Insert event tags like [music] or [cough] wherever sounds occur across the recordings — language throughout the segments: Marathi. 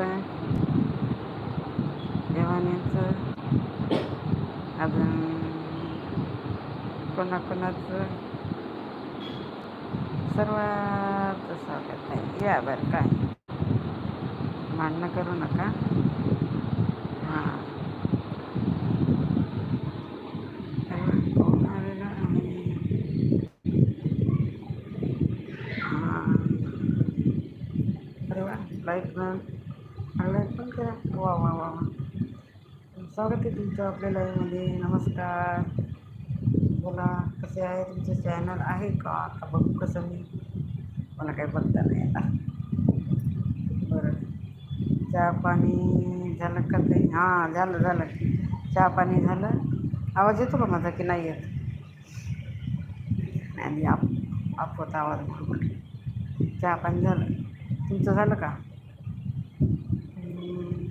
डंगऱ्यांचं देवाण्यांचं अजून कोणाकोणाचं सर्वांचं स्वागत आहे या बरं काय भांडणं करू नका हां कोण आलेलं आहे हां अरे वा लाईक पण लाईक पण करा वा वा वा वा स्वागत आहे तुमचं आपल्या लाईव्हमध्ये नमस्कार. बोला कसे आहे तुमचं चॅनल आहे का? आता बघू कसं मी मला काही बघता नाही आता. बरं. चहा पाणी झालं का ते हां झालं झालं. चहा पाणी झालं. आवाज येतो का माझा की नाही येत? आणि आप आपत आवाज बरोबर चहा पाणी झालं. तुमचं झालं का?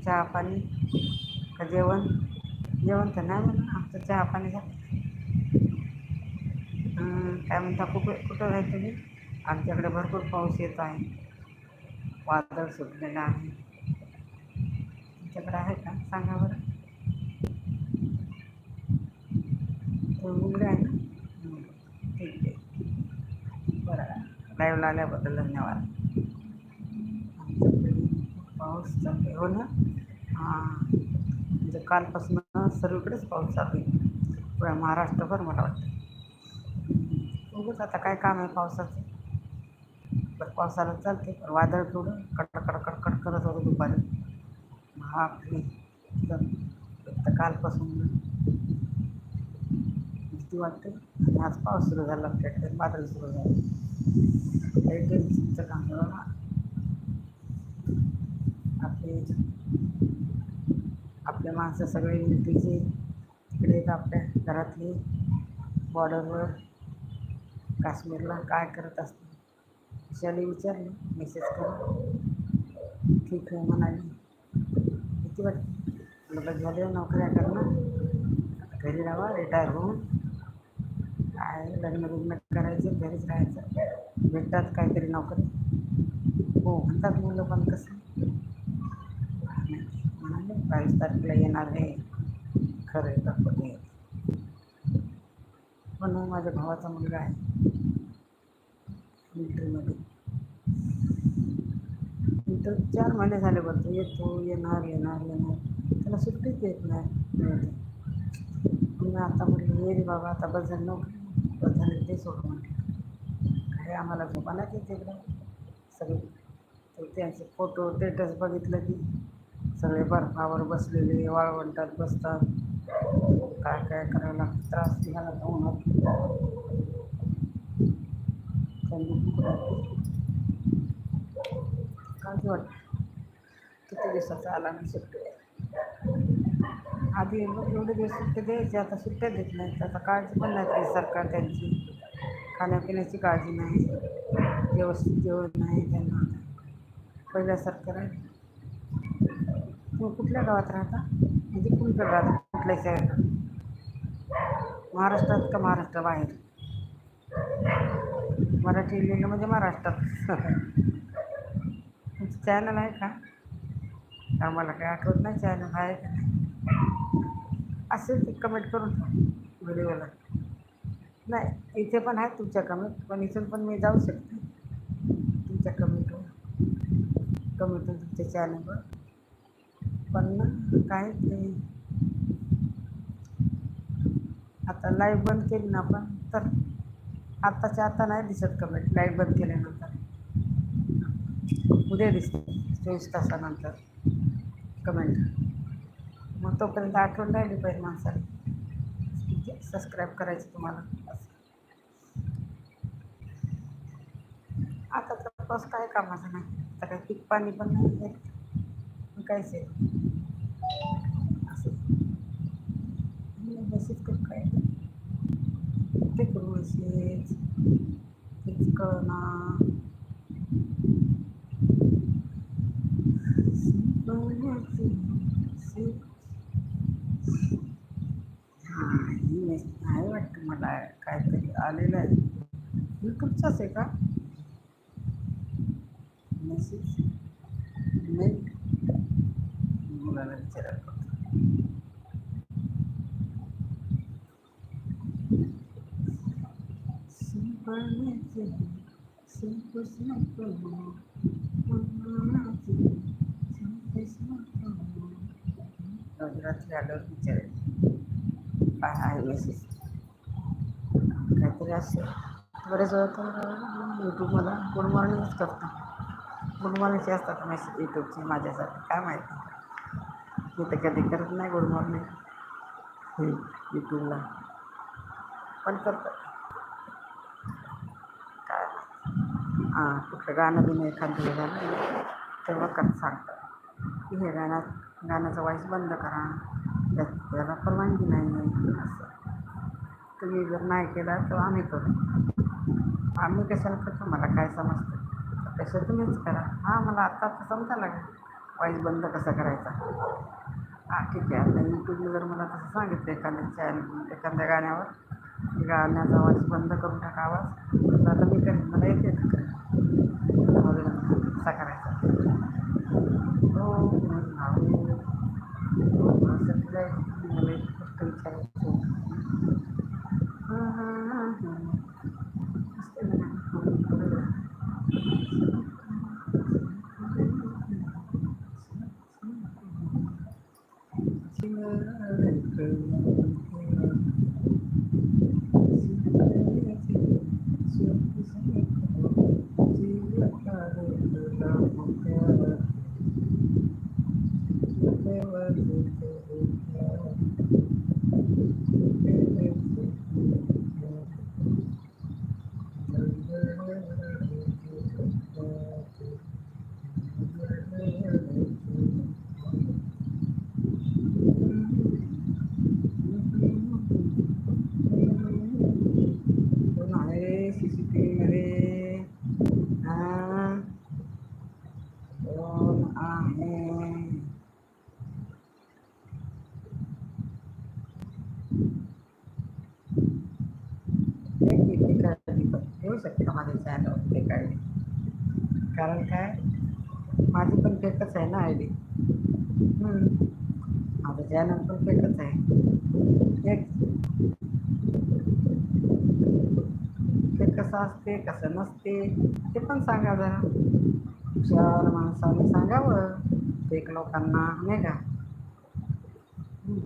चहा पाणी? का जेवण? जेवण तर नाही म्हणून आमचं चहा पाणी झालं. काय म्हणता कुठे कुठं आहे तुम्ही? आमच्याकडे भरपूर पाऊस येत आहे. वादळ सुटलेलं आहे. तुमच्याकडे आहे का? सांगा बरं. तुम्ही उघडे आहे ना? ठीक आहे. बरं. लाईव्हला आल्याबद्दल धन्यवाद. आमच्याकडे पाऊस चालू आहे हो ना? हां. म्हणजे कालपासून सर्वीकडेच पाऊस चालू आहे. महाराष्ट्रभर मला वाटतं. बघूच आता काय काम आहे पावसाचं. बरं पावसाला चालते पण वादळ थोडं कडकड कडकड करत होतं दुपारी. बापरे तर कालपासून भीती वाटते. आणि आज पाऊस सुरू झाला आमच्याकडे वादळ सुरू झालं. काही टेन्शनचं काम बघा. आपले आपले माणसं सगळे मिलिटरीचे तिकडे आहेत आपल्या घरातली बॉर्डरवर काश्मीरला काय करत असते विशाली विचारली मेसेज करून. ठीक आहे म्हणाली. किती वाटते लग्न झाले हो नोकऱ्या करणं घरी राहा रिटायर होऊन. काय लग्न बिग्न करायचं घरीच राहायचं. भेटतात काहीतरी नोकरी. हो म्हणतात मुलं पण कसं बावीस तारखेला येणार आहे खरं आहे का खोटं आहे पण माझ्या भावाचा मुलगा आहे. मिलिटरीमध्ये. तर चार महिने झाले बघतो येतो येणार येणार येणार. त्याला सुट्टीच देत नाही. मग आता म्हटलं ये रे बाबा आता बदल नोकरी. बदल ते सोडू म्हटलं. काय आम्हाला झोपा नाही येते सगळे. तर त्यांचे फोटो स्टेटस बघितलं की सगळे बर्फावर बसलेले वाळवंटात बसतात. काय काय करायला लागतं त्रास घ्यायला तर काय वाटतं किती दिवसाचा आला मी सुट्टी? आधी मग एवढे दिवस सुट्टी द्यायची आता सुट्ट्या देत नाहीत. आता काळजी पण नाही सरकार त्यांची. खाण्यापिण्याची काळजी नाही. व्यवस्थित जेवण नाही त्यांना. पहिल्यासारखं नाही. तुम्ही कुठल्या गावात राहता? म्हणजे कुठल्या राहता कुठल्या शहरात महाराष्ट्रात का महाराष्ट्र बाहेर? मराठी लिहिलं म्हणजे महाराष्ट्रात तुमचं [laughs] चॅनल आहे का? आम्हाला काही आठवत नाही चॅनल आहे का नाही? असेल ते कमेंट करून ठेवा व्हिडिओला. नाही इथे पण आहेत तुमच्या कमेंट पण इथून पण मी जाऊ शकते. तुमच्या कमेंटवर कमेंटून तुमच्या चॅनलवर पण ना काय ते. आता लाईव्ह बंद केली ना आपण तर आत्ताच्या आता नाही दिसत कमेंट लाईव्ह बंद केल्यानंतर? उद्या दिसते चोवीस तासानंतर. कमेंट मग तोपर्यंत आठवण राहिली पाहिजे माणसाला. सबस्क्राईब करायचं तुम्हाला. असं आता तर पाऊस काय कामाचं नाही. आता काही पीक पाणी पण नाही. येत काय आहे असं. बसेच करू काय? ते करू असेच तेच कळणार. नाही वाटतं मला काहीतरी आलेलं आहे. मी तुमचाच आहे का? मेसेज मेल आज रात्री आल्यावर विचारेल काय आहे मेसेज काहीतरी असेल बरेच वेळा तर यूट्यूब मला गुड मॉर्निंगच करतो गुड मॉर्निंगचे असतात मेसेज यूट्यूबचे माझ्यासाठी काय माहिती मी तर कधी करत नाही गुड मॉर्निंग हे यूट्यूबला पण करतात काय हां कुठलं गाणं बिणं एखादं हे झालं तेव्हा कर सांगतात. की हे गाण्यात गाण्याचा वॉईस बंद करा. त्याला परवानगी नाही असं. तुम्ही जर नाही केला तर आम्ही करू. आम्ही कशाला करतो? मला काय समजतं? तसं तुम्हीच करा. हां मला आत्ता आता समजायला लागेल. वॉईस बंद कसा करायचा? हां ठीक आहे. आता यूट्यूबने जर मला तसं सांगितलं एखाद्या चॅनल एखाद्या गाण्यावर गाण्याचा आवाज बंद करून टाका आवाज तर आता मी करेन. मला येते ना करायला. आवाज हो हो हो असं तुला मला एक गोष्ट विचारायची होती. हां हां हां हां असते ना हां, बरोबर. कोण आहे सी सी टी व्हीमध्ये हां कोण आहे एक मिनिट काळजी पण येऊ शकते का माझ्या चॅनलवर ते काढली कारण काय माझी पण फेकच आहे ना आय डी माझं चॅनल पण फेकच आहे एक ते कसं असते कसं नसते ते पण सांगा जरा चार माणसाने सांगावं एक लोकांना नाही का हम्म.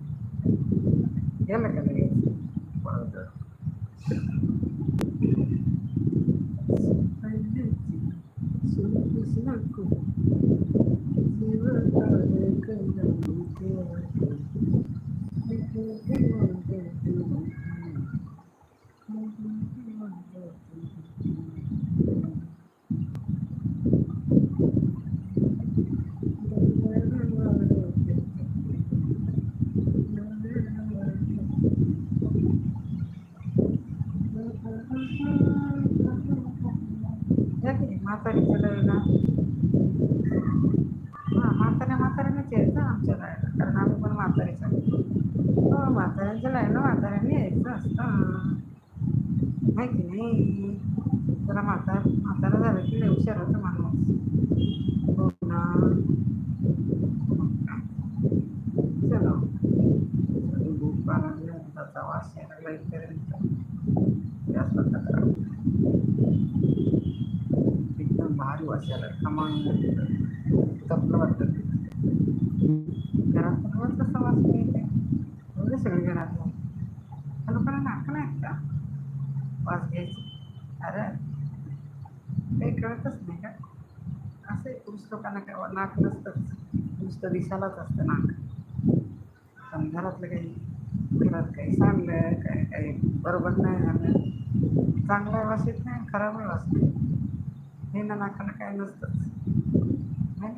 गेलं का लगेच बरं. सोबतीच नको. जीवनाला म्हातारीच्या लग्न हां म्हाताऱ्या म्हाताऱ्यानेच यायचं आमच्या लायला कारण आम्ही पण म्हातारीच आहे हो म्हाताऱ्यांच्या लायला म्हाताऱ्यांनी यायचं असतं माहिती नाही. जरा म्हातार म्हातारा झालं की लय हुशार होतं माणूस हो ना चलो भूक लागली त्याचा वास यायला लागला इथपर्यंत जास्त तक्रार एकदम भारी वास यायला खमंग तपलं वाटतं ते. घरात पण रोज कसा वास येते एवढे सगळे घरात त्या लोकांना नाक नाहीत का वास घ्यायची अरे काही कळतच नाही का असं आहे, पुरुष नाक नसतंच. नुसतं दिसायलाच असतं नाक. पण घरातलं काही घरात काही सांगलं काय काही बरोबर नाही झालं. चांगला वास नाही खराब वास नाही हे ना नाकाला काय नसतंच. नाही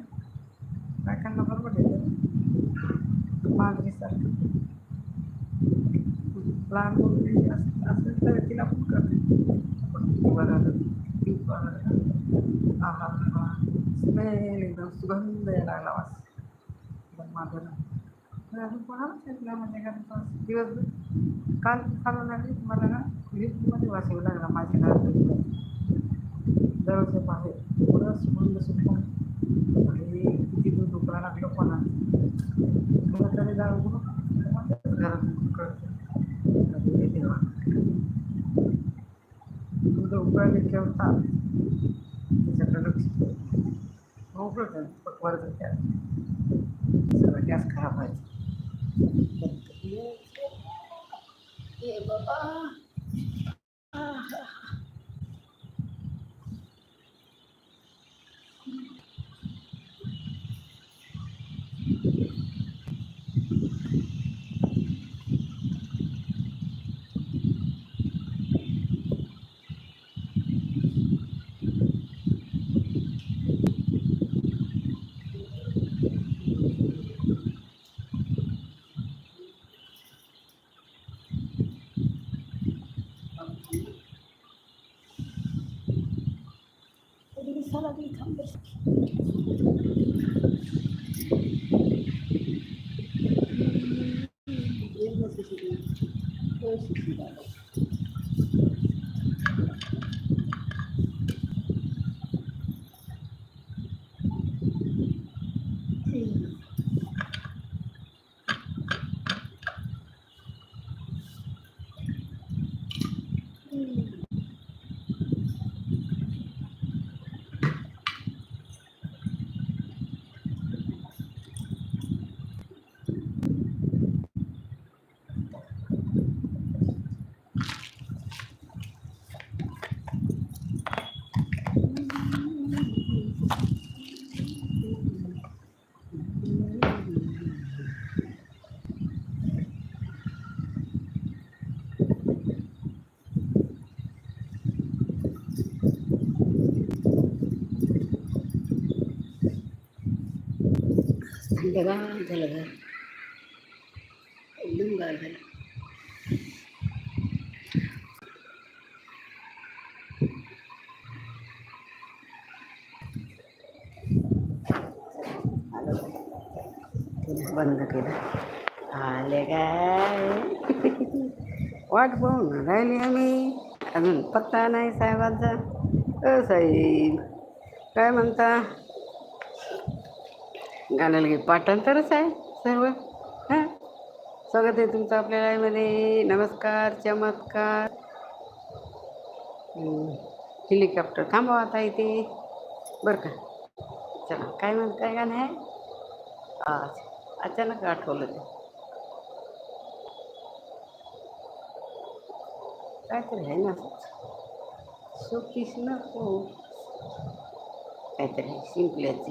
नाकांना बरोबर येतं मागणीसारखं. लहान मुलगी असं असेल तर तिला पण करते आपण बरं आहार सुगंध यायला लागला वास एकदम माधुर अजून कोणालाच येत नाही म्हणजे का वास दिवसभर काल काल लागली मला ना लिफ्टमध्ये वास येऊ लागला माझ्या घरात दरवाजा बाहेर पुढं सुगंध सुटला अरे किती दूर दुखला लागलं कोणा मला तरी जाऊ घरात कळतं अरे देवा दूध उकळले ठेवता त्याच्याकडे उकळतं पकवायचं त्या सगळं गॅस खराब व्हायचं. हे बाबा. 嗯。थंडगार झालं घर एकदम गार झालं. बंद केलं. आले काय वाट पाहून राहिली आम्ही. अजून पत्ता नाही साहेबांचा. अ साहेब काय म्हणता? गाण्याला घे पाठांतरच आहे सर्व. हां? स्वागत आहे तुमचं आपल्या लाईमध्ये नमस्कार चमत्कार. हेलिकॉप्टर थांबवा आता इथे. बरं का? चला काय म्हणताय गाणं? आहे आज अचानक आठवलं ते. काहीतरी आहे ना सुखीस नको. काहीतरी सिम्पल्याची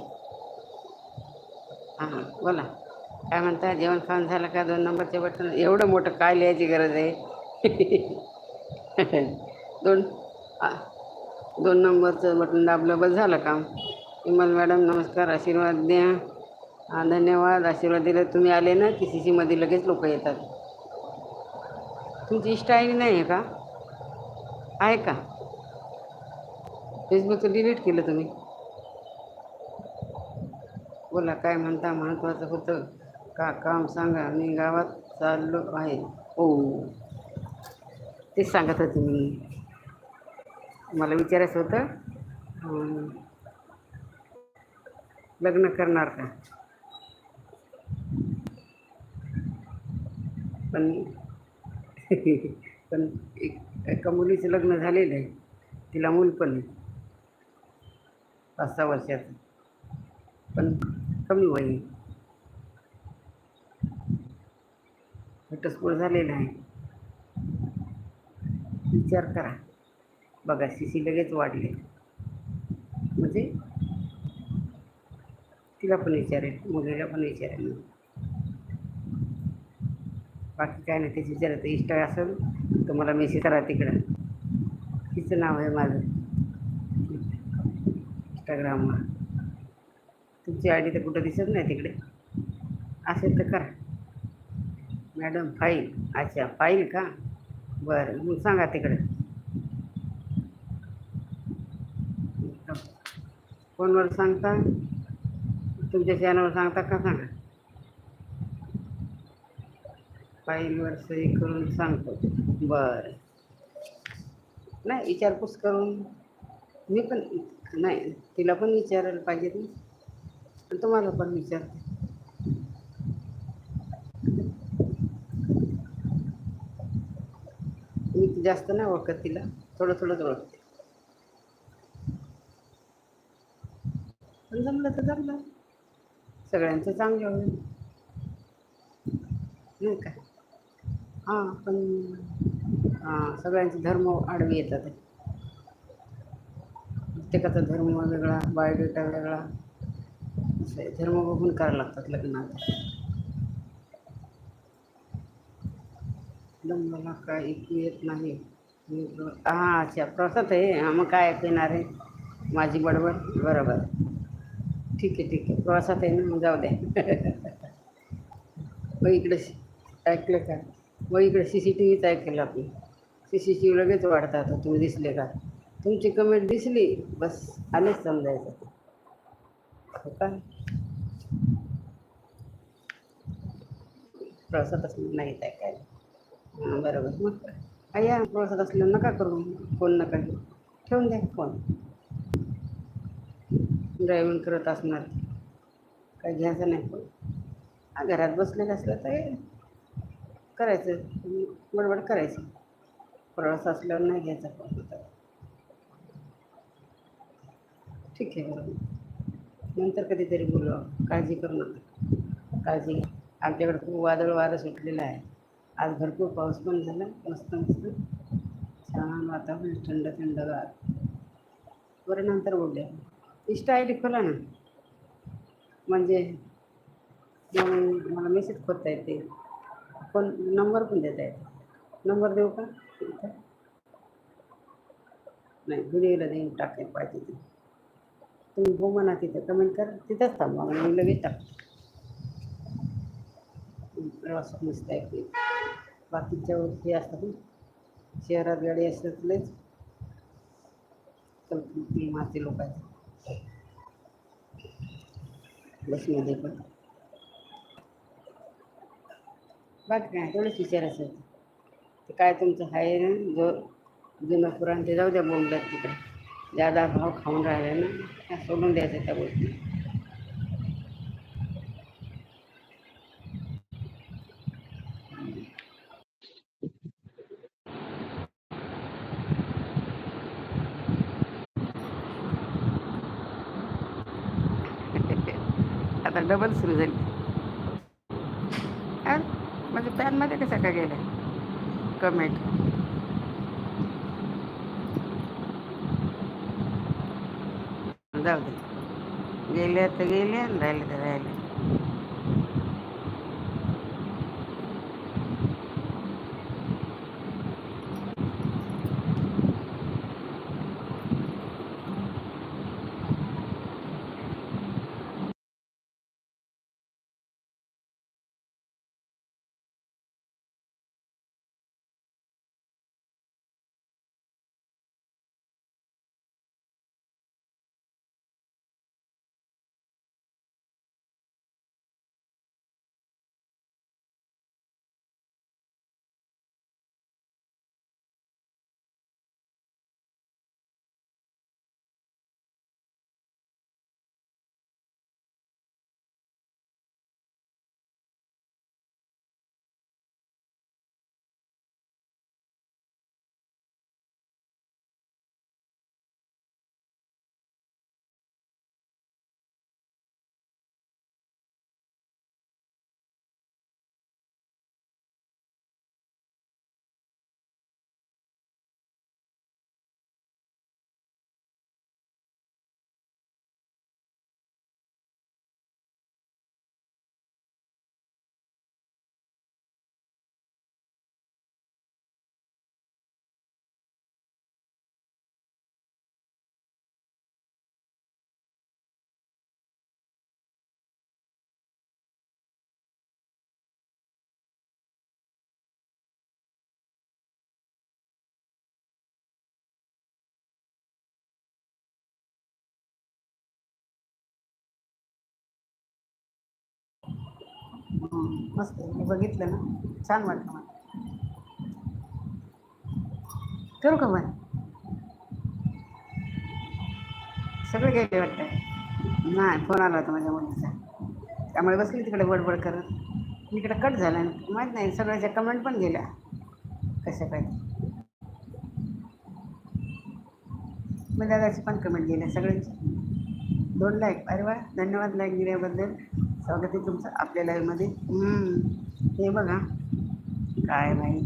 हां बोला. काय म्हणता जेवण खाऊन झालं का? दोन नंबरचे बटन एवढं मोठं काय लिहायची गरज आहे? दोन दोन नंबरचं बटन दाबलं बस झालं काम. विमल मॅडम नमस्कार आशीर्वाद द्या. हां धन्यवाद. आशीर्वाद दिले तुम्ही आले ना की सी सीमध्ये लगेच लोक येतात? तुमची इष्ट आय डी नाही आहे का? आहे का फेसबुकचं डिलीट केलं तुम्ही? बोला काय म्हणता? महत्त्वाचं होतं का? काम सांगा. मी गावात चाललो आहे. हो. तेच सांगत होते मी. मला विचारायचं होतं लग्न करणार का? पण [laughs] पण एक एका मुलीचं लग्न झालेलं आहे. तिला मूल पण आहे. पाच सहा वर्षाचं. पण कमी वय घटस्फोट झालेला आहे. विचार करा. बघा सी सी लगेच वाढले. म्हणजे? तिला पण विचारेल मुलीला पण विचारेल. बाकी काय नाही तेच विचारायचं इष्टा असेल तर मला मेसेज करा तिकडं. तिचं नाव आहे माझं. इंस्टाग्रामवर तुमची आय डी तर कुठं दिसत नाही तिकडे. असेल तर करा. Madam file. अच्छा फाईल का? बरं मग सांगा तिकडे. फोनवर सांगता? तुमच्या चॅनलवर सांगता का सांगा? फाईलवर सही करून सांगतो. बरं. नाही विचारपूस करून. मी पण नाही तिला पण विचारायला पाहिजेत ना. आणि तुम्हाला पण विचारते. मी जास्त नाही ओळखत तिला थोडं थोडंच ओळखते. पण जमलं तर जमलं. सगळ्यांचं चांगलं होईल. नाही का? हां पण हां सगळ्यांचे धर्म आडवे येतात. प्रत्येकाचा धर्म वेगळा बायोडेटा वेगळा. असं आहे. धर्म बघून करावं लागतात लग्नात मला काय ऐकू येत नाही. हां अच्छा. प्रसाद आहे. हां मग काय ऐकू येणार आहे? माझी बडबड? बरोबर. ठीक आहे ठीक आहे. प्रवासात आहे ना मग जाऊ द्या [laughs] मग इकडे ऐकलं का? मग इकडे सी सी टी व्हीच ऐकलं आपण. सी सी टी व्ही लगेच वाढतात. तुम्ही दिसले का? तुमची कमेंट दिसली. बस आलेच समजायचं. हो का? प्रवासात असलं नाही काय. हां बरोबर. मग काय या प्रवासात असलं नका करू. फोन नका घेऊ. ठेवून द्या फोन. ड्रायव्हिंग करत असणार. काय घ्यायचं नाही फोन. हा घरात बसलेलं असलं तर करायचं. बडबड करायची. प्रवास असल्यावर नाही घ्यायचा फोन तर ठीक आहे बरोबर. नंतर कधीतरी बोलू. काळजी करू नका. काळजी घ्या. आमच्याकडे खूप वादळ वारं सुटलेलं आहे. आज भरपूर पाऊस पण झाला, मस्त मस्त. छान वातावरण, थंड थंडगार बरं, नंतर बोलूया. इन्स्टा आय डी खोला ना? म्हणजे मला मेसेज करता येते. फ़ोन नंबर पण देता येते. नंबर देऊ का? इथं. नाही व्हिडिओला देऊन टाकायला पाहिजे. तुम्ही हो म्हणा कमेंट करा. तिथंच थांबा मी लगेच टाकतो. प्रवास मस्त आहे. बाकीच्या हे असतात ना. शहरात गाडी असतात लयच. लोक आहेत बसमध्ये पण. बाकी काय तेवढंच विचारायचं ते काय तुमचं आहे ना जो जुनं पुराण ते जाऊ द्या बोलतात तिकडे. जादा भाव खाऊन राहिला ना सोडून द्यायचं त्या गोष्टी. आता डबल सुरू झाली. अरे म्हणजे पॅनमध्ये कसं काय गेलं कमेंट जाऊ दे. गेले तर गेले आणि राहिले तर राहिले. मस्त आहे. मी बघितलं ना. छान वाटलं मला. करू का पण सगळे गेले वाटतं. नाही फोन आला होता माझ्या मुलीचा. त्यामुळे बसली तिकडे बडबड करत. मी इकडे कट झाला. माहीत नाही सगळ्याच्या कमेंट पण गेल्या. कशा काय. मग दादाची पण कमेंट गेल्या सगळ्यांची दोन लाईक अरे वा धन्यवाद लाईक दिल्याबद्दल. स्वागत आहे तुमचं आपल्या लाईव्हमध्ये हम्म, हे बघा. काय नाही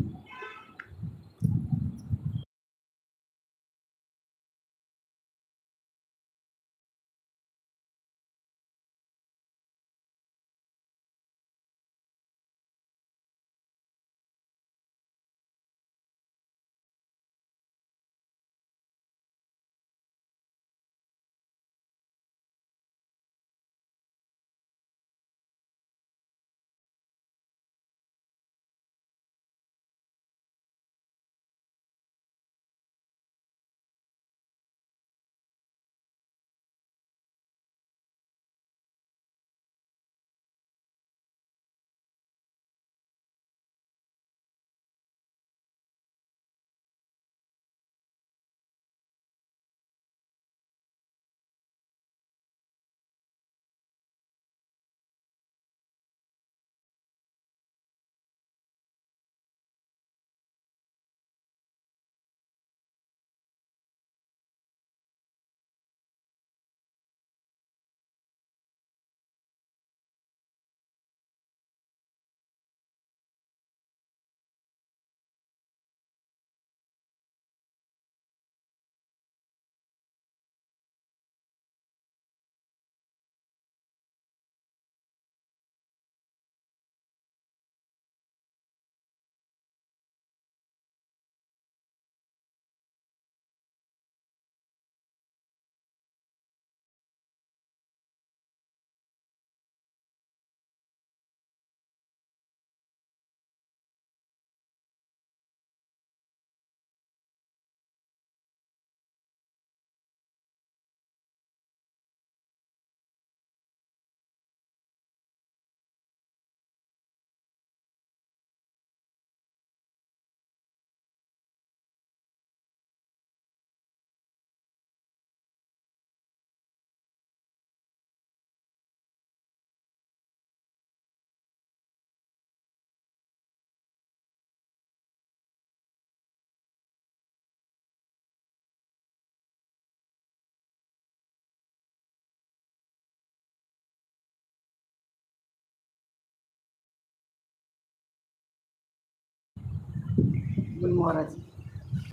मोहराची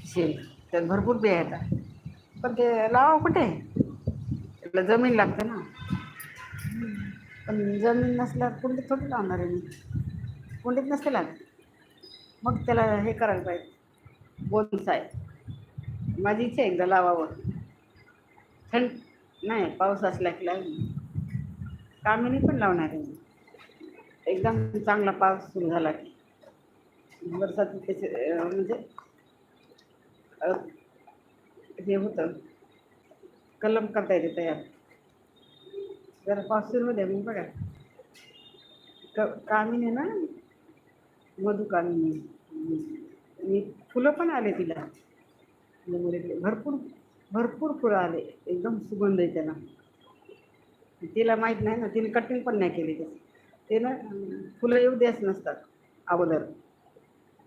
शेल त्यात भरपूर बिया येतात. पण ते लावा कुठे? त्याला जमीन लागते ना. पण जमीन नसल्यावर कुंडीत थोडी लावणार आहे मी. कुंडीत नसते लागत. मग त्याला हे करायला पाहिजे. बोनसाय. माझी इच्छा आहे एकदा लावावं. थंड नाही पाऊस असला की लावेल कामिनी पण लावणार आहे मी. एकदम चांगला पाऊस सुरू झाला की. वर्षात त्याचे म्हणजे हे होतं. कलम करता येते तयार. जरा पाऊस सुरू द्या मी बघा. क कामिनी ना? मधु कामिनी मी फुलं पण आले तिला. भरपूर भरपूर फुलं आले. एकदम सुगंध आहे त्याला. तिला माहीत नाही ना तिने कटिंग पण नाही केली त्याची. ते ना फुलं येऊ द्याच नसतात अगोदर.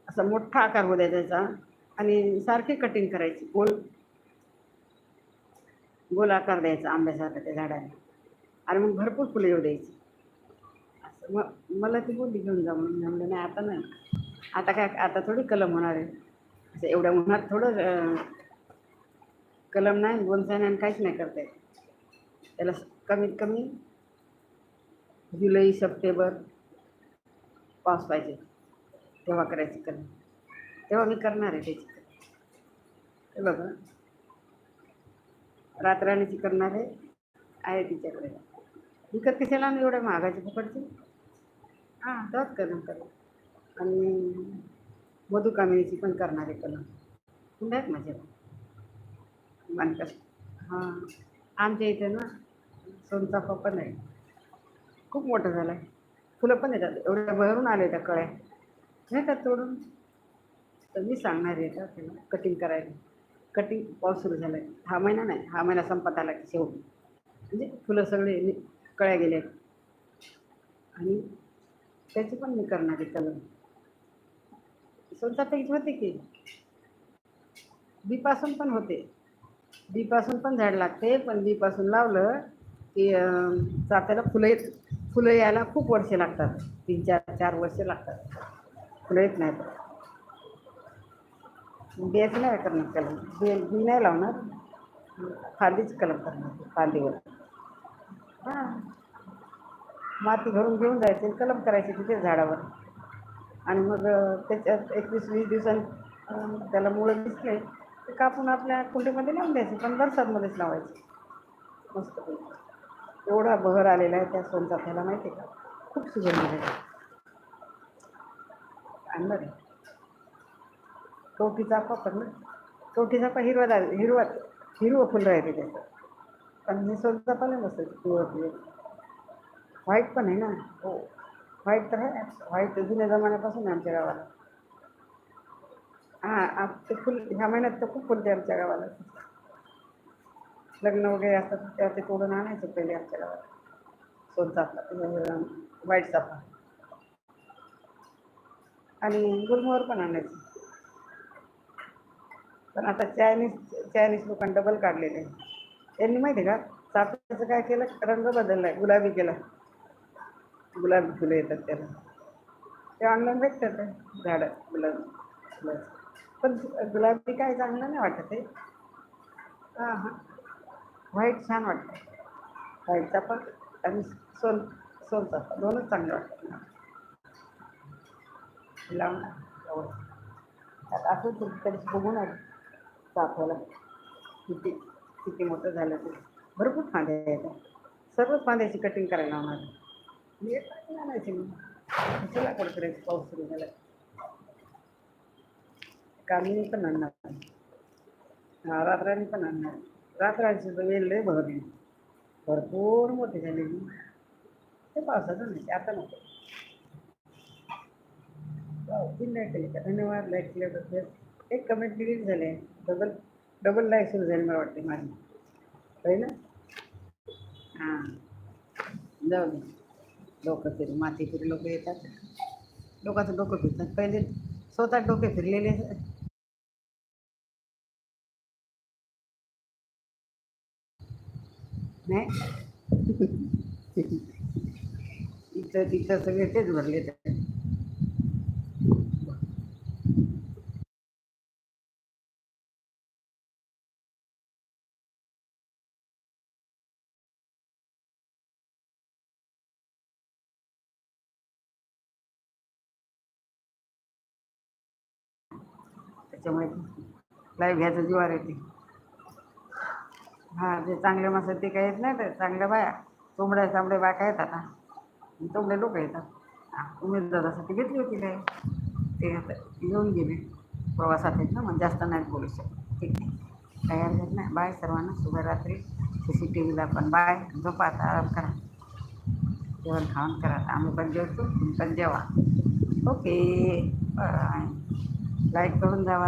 असा मोठा आकार होऊ द्या त्याचा आणि सारखी कटिंग करायची. गोल गोल आकार द्यायचा आंब्यासारखा त्या झाडाला. आणि मग भरपूर फुलं येऊ द्यायची. असं मग मला ती बोलली घेऊन जा म्हणून. म्हणलं नाही आता नाही. आता काय आता थोडी कलम होणार आहे. असं एवढ्या उन्हात थोडं कलम नाही बोनसाय नाही काहीच नाही करता येत. त्याला कमीत कमी जुलै सप्टेंबर पाऊस पाहिजे. तेव्हा करायची कलम तेव्हा मी करणार आहे त्याची हे बघा. रातराणीची करणार आहे. आहे तिच्याकडे. विकत कशाला आणू एवढ्या महागाची फुकटची? हां. तेव्हाच कलम करेल आणि मधुकामिनीची पण करणार आहे कलम. कुंड आहेत माझ्याकडे मानकस हां. आमच्या इथे ना सोनचाफा पण आहे खूप मोठा झाला आहे फुलं पण येतात. एवढ्या भरून आले त्या कळ्या. नाही का तोडून? तर मी सांगणार आहे का त्याला? कटिंग करायला. कटिंग पाऊस सुरू झाला आहे हा महिना नाही. हा महिना संपत आला की शेवटी. म्हणजे फुलं सगळे कळ्या गेले आणि त्याची पण मी करणार आहे कलर सोनचाफ्याची होते की. बीपासून पण होते. बीपासून पण झाड लागते पण बीपासून लावलं की चाफ्याला फुलं येत फुलं यायला खूप वर्षे लागतात. तीन चार चार वर्षे लागतात. येत नाहीत. बियाचं नाही करणार कलम बी बी नाही लावणार. फांदीच कलम करणार फांदीवर. हां. माती भरून घेऊन जायचे कलम करायचे तिथे झाडावर. आणि मग त्याच्यात एकवीस वीस दिवसांनी त्याला मुळं दिसले ते कापून आपल्या कुंडीमध्ये लावून द्यायचे पण बरसातमध्येच लावायचे. मस्त एवढा बहर आलेला आहे त्या सोनचाफ्याला माहिती आहे का? खूप सुगंध आहे. आणणार आहे चाफा पण ना. कवठी चाफा हिरवा दार हिरवा हिरवं फुल राहते त्याचं. पण सोनचाफा नाही मस्त पिवळं व्हाईट पण आहे ना. हो. व्हाईट तर आहे. व्हाईट जुन्या जमान्यापासून आमच्या गावाला. हां ते फुल ह्या महिन्यात तर खूप फुलते आमच्या गावाला. लग्न वगैरे असतात तेव्हा ते तोडून आणायचं पहिले आमच्या गावाला. सोनचाफा व्हाईट चाफा आणि गुलमोहर पण आणायचं. पण आता चायनीज चायनीज लोकांनी डबल काढलेले. आहे त्यांनी माहिती आहे का चाफ्याचं काय केलं रंग बदलला आहे गुलाबी केला. गुलाबी फुलं येतात त्याला. ते ऑनलाईन भेटतात ते झाडं गुलाबी फुलं. पण गुलाबी काय चांगलं नाही वाटत आहे. हां हां. व्हाईट छान वाटतं. व्हाईटचा पण आणि सोन सोनचा. दोनच चांगलं वाटतं लावणार. लावून आता असं तरी बघून आहे किती किती मोठं झालं ते. भरपूर फांद्या येतात सर्वच फांद्याची कटिंग करायला लावणार. मी एक आणायची मी चला कुठं पाऊस सुरू झाला? कामिनी पण आणणार. हा रात्रानी पण आणणार. रात्राची वेळ लय भरली भरपूर मोठी झालेली ते पावसाचं नाही आता नको. जिल्हा तीन केले का धन्यवाद लाईक केल्याबद्दल एक कमेंट डिलीट झाले. डबल डबल लाईक सुरू झाली मला वाटते माझी. पहिलं हां. जाऊ दे. डोकं फिर. माती फिर. लोक येतात. लोकांचं डोकं फिरतात पहिले स्वतः डोके फिरलेले. नाही? [laughs] इथं तिथं सगळे तेच भरले तर त्याच्यामुळे लाईव्ह घ्यायचं जीवार येते. हां जे चांगले माणसं ते काही येत नाही तर चांगल्या बाया चोंबड्या चांबड्या बायका येतात हा? चोंबडे लोक येतात. हां उमेदवारासाठी घेतली होती काय? ते आता येऊन गेले. प्रवासात आहेत ना मग जास्त नाही बोलू शकत. ठीक आहे. काही हरकत नाही बाय सर्वांना. शुभरात्री. सी सी टी व्हीला पण बाय. झोपा आता आराम करा. जेवण खावण करा. आम्ही पण जेवतो तुम्ही पण जेवा. ओके. बाय. लाईक करून जावा.